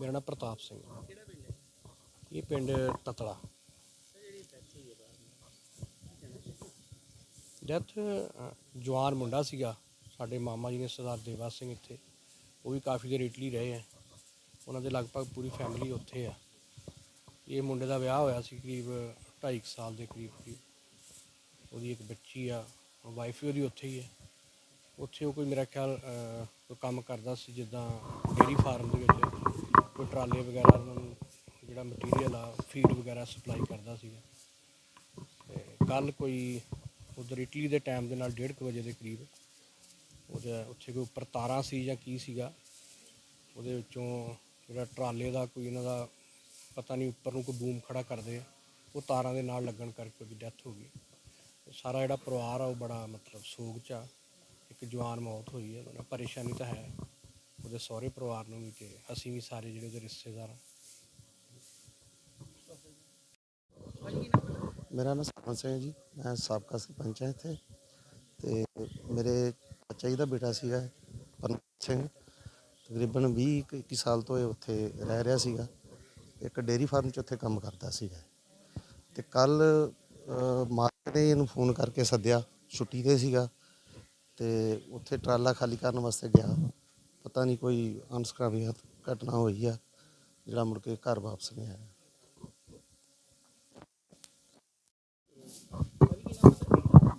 ਮੇਰਾ ਨਾਮ ਪ੍ਰਤਾਪ ਸਿੰਘ ਇਹ ਪਿੰਡ ਤਤਲਾ। ਡੈਥ ਜਵਾਨ ਮੁੰਡਾ ਸੀਗਾ। ਸਾਡੇ ਮਾਮਾ ਜੀ ਨੇ ਸਰਦਾਰ ਦੇਵਾ ਸਿੰਘ ਇੱਥੇ। ਉਹ ਵੀ ਕਾਫੀ ਦੇਰ ਇਟਲੀ ਰਹੇ ਆ ਉਹਨਾਂ ਦੇ ਲਗਭਗ ਪੂਰੀ ਫੈਮਿਲੀ ਉੱਥੇ ਆ ਇਹ ਮੁੰਡੇ ਦਾ ਵਿਆਹ ਹੋਇਆ ਸੀ ਕਰੀਬ 2.5 ਸਾਲ ਦੇ ਕਰੀਬ ਕਰੀਬ। ਉਹਦੀ ਇੱਕ ਬੱਚੀ ਆ ਵਾਈਫ ਵੀ ਉਹਦੀ ਉੱਥੇ ਹੀ ਹੈ। ਉੱਥੇ ਉਹ ਕੋਈ ਮੇਰਾ ਖਿਆਲ ਕੋਈ ਕੰਮ ਕਰਦਾ ਸੀ ਜਿੱਦਾਂ ਡੇਰੀ ਫਾਰਮ ਦੇ ਵਿੱਚ। ਕੋਈ ਟਰਾਲੇ ਵਗੈਰਾ ਉਹਨਾਂ ਨੂੰ ਜਿਹੜਾ ਮਟੀਰੀਅਲ ਆ ਫੀਡ ਵਗੈਰਾ ਸਪਲਾਈ ਕਰਦਾ ਸੀਗਾ। ਤੇ ਕੱਲ ਕੋਈ ਉਧਰ ਇਟਲੀ ਦੇ ਟਾਈਮ ਦੇ ਨਾਲ 1:30 ਵਜੇ ਦੇ ਕਰੀਬ ਉਹਦੇ ਉੱਥੇ ਕੋਈ ਉੱਪਰ ਤਾਰਾਂ ਸੀ ਜਾਂ ਕੀ ਸੀਗਾ, ਉਹਦੇ ਵਿੱਚੋਂ ਜਿਹੜਾ ਟਰਾਲੇ ਦਾ ਕੋਈ ਇਹਨਾਂ ਦਾ ਪਤਾ ਨਹੀਂ ਉੱਪਰ ਨੂੰ ਕੋਈ ਬੂਮ ਖੜਾ ਕਰਦੇ ਆ, ਉਹ ਤਾਰਾਂ ਦੇ ਨਾਲ ਲੱਗਣ ਕਰਕੇ ਉਹਦੀ ਡੈਥ ਹੋ ਗਈ। ਸਾਰਾ ਜਿਹੜਾ ਪਰਿਵਾਰ ਆ ਉਹ ਬੜਾ ਮਤਲਬ ਸੋਗ ਚ ਆ, ਇੱਕ ਜਵਾਨ ਮੌਤ ਹੋਈ ਹੈ ਉਹਨਾਂ ਪਰੇਸ਼ਾਨੀ ਤਾਂ ਹੈ। ਉਹਦੇ ਸਹੁਰੇ ਪਰਿਵਾਰ ਨੂੰ ਵੀ ਤੇ ਅਸੀਂ ਵੀ ਸਾਰੇ ਜਿਹੜੇ ਉਹਦੇ ਰਿਸ਼ਤੇਦਾਰ ਆ ਮੇਰਾ ਨਾਮ ਸਰਪੰਚ ਸਿੰਘ ਹੈ ਜੀ। ਮੈਂ ਸਾਬਕਾ ਸਰਪੰਚ ਹਾਂ ਇੱਥੇ ਤੇ ਮੇਰੇ ਚਾਚਾ ਜੀ ਦਾ ਬੇਟਾ ਸੀਗਾ ਪਰਮਜੀਤ ਸਿੰਘ। ਤਕਰੀਬਨ 20 ਕੁ 21 ਸਾਲ ਤੋਂ ਇਹ ਉੱਥੇ ਰਹਿ ਰਿਹਾ ਸੀਗਾ। ਇੱਕ ਡੇਅਰੀ ਫਾਰਮ 'ਚ ਉੱਥੇ ਕੰਮ ਕਰਦਾ ਸੀਗਾ। ਤੇ ਕੱਲ ਮਾਲਕ ਨੇ ਇਹਨੂੰ ਫੋਨ ਕਰਕੇ ਸੱਦਿਆ, ਛੁੱਟੀ ਤੇ ਸੀਗਾ ਤੇ ਉੱਥੇ ਟਰਾਲਾ ਖਾਲੀ ਕਰਨ ਵਾਸਤੇ ਗਿਆ। ਪਤਾ ਨਹੀਂ ਕੋਈ ਅਨਸਕਾਮੀ ਘਟਨਾ ਹੋਈ ਆ, ਜਿਹੜਾ ਮੁੜ ਕੇ ਘਰ ਵਾਪਸ ਨਹੀਂ ਆਇਆ।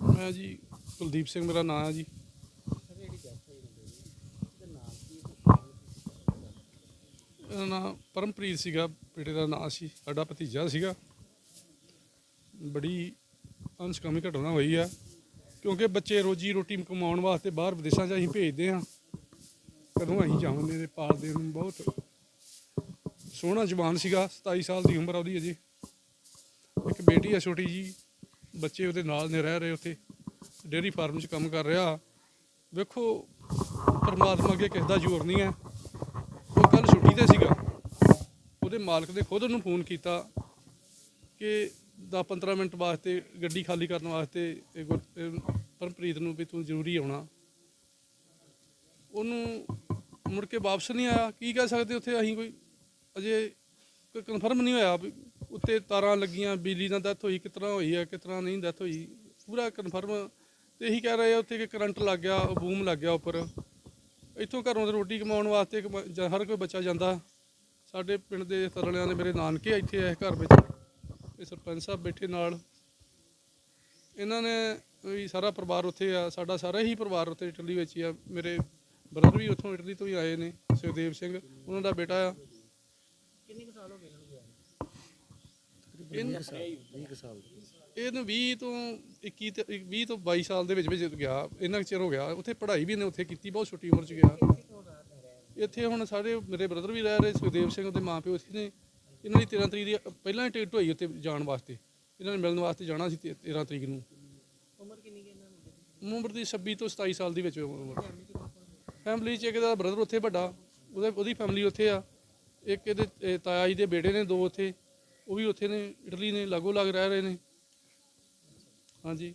ਮੈਂ ਜੀ ਕੁਲਦੀਪ ਸਿੰਘ, ਮੇਰਾ ਨਾਮ ਹੈ ਜੀ। ਇਹਦਾ ਨਾਮ ਪਰਮਪ੍ਰੀਤ ਸੀਗਾ, ਬੇਟੇ ਦਾ ਨਾਮ ਸੀ, ਸਾਡਾ ਭਤੀਜਾ ਸੀਗਾ। ਬੜੀ ਅਨਸਕਾਮੀ ਘਟਨਾ ਹੋਈ ਆ, ਕਿਉਂਕਿ ਬੱਚੇ ਰੋਜੀ ਰੋਟੀ ਕਮਾਉਣ ਵਾਸਤੇ ਬਾਹਰ ਵਿਦੇਸ਼ਾਂ 'ਚ ਅਸੀਂ ਭੇਜਦੇ ਹਾਂ। ਕਦੋਂ ਅਸੀਂ ਜਾਵਾਂਗੇ ਤੇ ਪਾਲਦੇ ਨੂੰ ਬਹੁਤ। ਸੋਹਣਾ ਜਵਾਨ ਸੀਗਾ 27 ਸਾਲ ਦੀ ਉਮਰ ਆ ਉਹਦੀ ਅਜੇ। ਇੱਕ ਬੇਟੀ ਆ ਛੋਟੀ ਜੀ, ਬੱਚੇ ਉਹਦੇ ਨਾਲ ਨੇ, ਰਹਿ ਰਹੇ ਉੱਥੇ। ਡੇਅਰੀ ਫਾਰਮ 'ਚ ਕੰਮ ਕਰ ਰਿਹਾ। ਵੇਖੋ, ਪਰਮਾਤਮਾ ਅੱਗੇ ਕਿਸੇ ਦਾ ਜ਼ੋਰ ਨਹੀਂ ਹੈ। ਉਹ ਕੱਲ ਛੁੱਟੀ ਤੇ ਸੀਗਾ। ਉਹਦੇ ਮਾਲਕ ਨੇ ਖੁਦ ਉਹਨੂੰ ਫੋਨ ਕੀਤਾ ਕਿ 10-15 ਮਿੰਟ ਵਾਸਤੇ, ਗੱਡੀ ਖਾਲੀ ਕਰਨ ਵਾਸਤੇ ਪਰਮਪ੍ਰੀਤ ਨੂੰ ਵੀ ਤੂੰ ਜ਼ਰੂਰੀ ਆਉਣਾ। ਉਹਨੂੰ ਮੁੜ ਕੇ ਵਾਪਸ ਨਹੀਂ ਆਇਆ। ਕੀ ਕਹਿ ਸਕਦੇ ਉੱਥੇ ਅਸੀਂ ਕੋਈ? ਅਜੇ ਕੋਈ ਕਨਫਰਮ ਨਹੀਂ ਹੋਇਆ ਵੀ ਉੱਤੇ ਤਾਰਾਂ ਲੱਗੀਆਂ, ਬਿਜਲੀ ਨਾਲ ਡੈਥ ਹੋਈ, ਕਿਸ ਤਰ੍ਹਾਂ ਹੋਈ ਹੈ, ਕਿਸ ਤਰ੍ਹਾਂ ਨਹੀਂ ਡੈਥ ਹੋਈ। ਪੂਰਾ ਕਨਫਰਮ ਤੇ ਇਹੀ ਕਹਿ ਰਹੇ ਆ ਉੱਥੇ ਕਿ ਕਰੰਟ ਲੱਗ ਗਿਆ ਬੂਮ ਲੱਗ ਗਿਆ ਉੱਪਰ। ਇੱਥੋਂ ਘਰੋਂ ਤੇ ਰੋਟੀ ਕਮਾਉਣ ਵਾਸਤੇ ਕਮਾ- ਹਰ ਕੋਈ ਬੱਚਾ ਜਾਂਦਾ। ਸਾਡੇ ਪਿੰਡ ਦੇ ਤਰਲਿਆਂ ਦੇ ਮੇਰੇ ਨਾਨਕੇ ਇੱਥੇ ਆ ਘਰ ਵਿੱਚ। ਇਹ ਸਰਪੰਚ ਸਾਹਿਬ ਬੈਠੇ ਨਾਲ। ਇਹਨਾਂ ਨੇ ਵੀ ਸਾਰਾ ਪਰਿਵਾਰ ਉੱਥੇ ਆ, ਸਾਡਾ ਸਾਰਾ ਹੀ ਪਰਿਵਾਰ ਉੱਥੇ ਇਟਲੀ ਵਿੱਚ ਹੀ ਆ। ਮੇਰੇ ਬ੍ਰਦਰ ਵੀ ਉੱਥੋਂ ਇਟਲੀ ਤੋਂ ਹੀ ਆਏ ਨੇ ਸੁਖਦੇਵ ਸਿੰਘ ਉਹਨਾਂ ਦਾ ਬੇਟਾ ਆ। ਕਿੰਨੇ ਕੁ ਸਾਲ 20 ਸਾਲ। ਇਹਨੂੰ 20 ਤੋਂ 21 ਤੇ 20 ਤੋਂ 22 ਸਾਲ ਦੇ ਵਿੱਚ ਵਿੱਚ ਗਿਆ ਇੰਨਾ ਚਿਰ ਹੋ ਗਿਆ। ਉੱਥੇ ਪੜ੍ਹਾਈ ਵੀ ਇਹਨੇ ਉੱਥੇ ਕੀਤੀ ਬਹੁਤ ਛੋਟੀ ਉਮਰ 'ਚ ਗਿਆ। ਇੱਥੇ ਹੁਣ ਸਾਰੇ ਮੇਰੇ ਬ੍ਰਦਰ ਵੀ ਰਹਿ ਰਹੇ ਸੁਖਦੇਵ ਸਿੰਘ ਦੇ ਮਾਪਿਓ ਇੱਥੇ ਨੇ। ਇਹਨਾਂ ਦੀ 13 ਤਰੀਕ ਦੀ ਪਹਿਲਾਂ ਹੀ ਟਿਕਟ ਹੋਈ ਉੱਥੇ ਜਾਣ ਵਾਸਤੇ। ਇਹਨਾਂ ਨੇ ਮਿਲਣ ਵਾਸਤੇ ਜਾਣਾ ਸੀ ਤੇ- 13 ਤਰੀਕ ਨੂੰ। ਉਮਰ ਕਿੰਨੀ ਹੈ ਇਹਨਾਂ ਉਮਰ ਦੀ 26 ਤੋਂ 27 ਸਾਲ ਦੀ ਵਿੱਚ ਉਮਰ। ਫੈਮਿਲੀ 'ਚ ਇੱਕ ਦਾ ਬ੍ਰਦਰ ਉੱਥੇ ਵੱਡਾ, ਉਹਦੇ, ਉਹਦੀ ਫੈਮਿਲੀ ਉੱਥੇ ਆ। ਇੱਕ ਇਹਦੇ, ਇਹ ਤਾਇਆ ਜੀ ਦੇ ਬੇਟੇ ਨੇ ਦੋ ਉੱਥੇ। ਉਹ ਵੀ ਉੱਥੇ ਨੇ, ਇਟਲੀ ਨੇ ਲਾਗੋ ਲੱਗ ਰਹਿ ਰਹੇ ਨੇ। ਹਾਂਜੀ।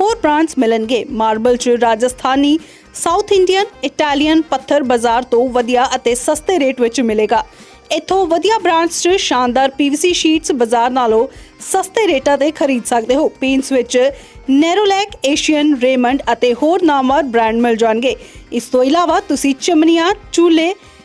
ਹੋਰ ਬ੍ਰਾਂਡਸ ਮਿਲਣਗੇ। ਮਾਰਬਲ ਚ ਰਾਜਸਥਾਨੀ, ਸਾਊਥ ਇੰਡੀਅਨ, ਇਟਾਲੀਅਨ ਪੱਥਰ ਬਾਜ਼ਾਰ ਤੋਂ ਵਧੀਆ ਅਤੇ ਸਸਤੇ ਰੇਟ ਵਿੱਚ ਮਿਲੇਗਾ। ਇੱਥੋਂ ਵਧੀਆ ਬ੍ਰਾਂਡਸ 'ਚ ਸ਼ਾਨਦਾਰ ਪੀਵੀਸੀ ਸ਼ੀਟਸ ਬਾਜ਼ਾਰ ਨਾਲੋਂ ਸਸਤੇ ਰੇਟਾਂ ਤੇ ਖਰੀਦ ਸਕਦੇ ਹੋ। ਪੇਂਟਸ ਵਿੱਚ ਨੈਰੋਲੈਕ, ਏਸ਼ੀਅਨ, ਰੇਮੰਡ ਅਤੇ ਹੋਰ ਨਾਮਵਰ ਬ੍ਰਾਂਡ ਮਿਲ ਜਾਣਗੇ। ਇਸ ਤੋਂ ਇਲਾਵਾ ਤੁਸੀਂ ਚਮਨੀਆਂ ਚੂਲੇ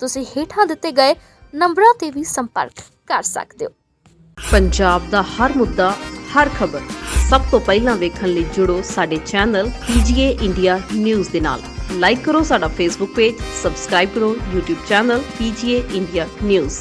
ਤੁਸੀਂ ਹੇਠਾਂ ਦਿੱਤੇ ਗਏ ਨੰਬਰਾਂ ਤੇ ਵੀ ਸੰਪਰਕ ਕਰ ਸਕਦੇ ਹੋ। ਪੰਜਾਬ ਦਾ ਹਰ ਮੁੱਦਾ, ਹਰ ਖਬਰ ਸਭ ਤੋਂ ਪਹਿਲਾਂ ਵੇਖਣ ਲਈ ਜੁੜੋ ਸਾਡੇ ਚੈਨਲ PGA ਇੰਡੀਆ ਨਿਊਜ਼ ਦੇ ਨਾਲ। ਲਾਈਕ ਕਰੋ ਸਾਡਾ ਫੇਸਬੁੱਕ ਪੇਜ ਸਬਸਕ੍ਰਾਈਬ ਕਰੋ YouTube channel PGA India news.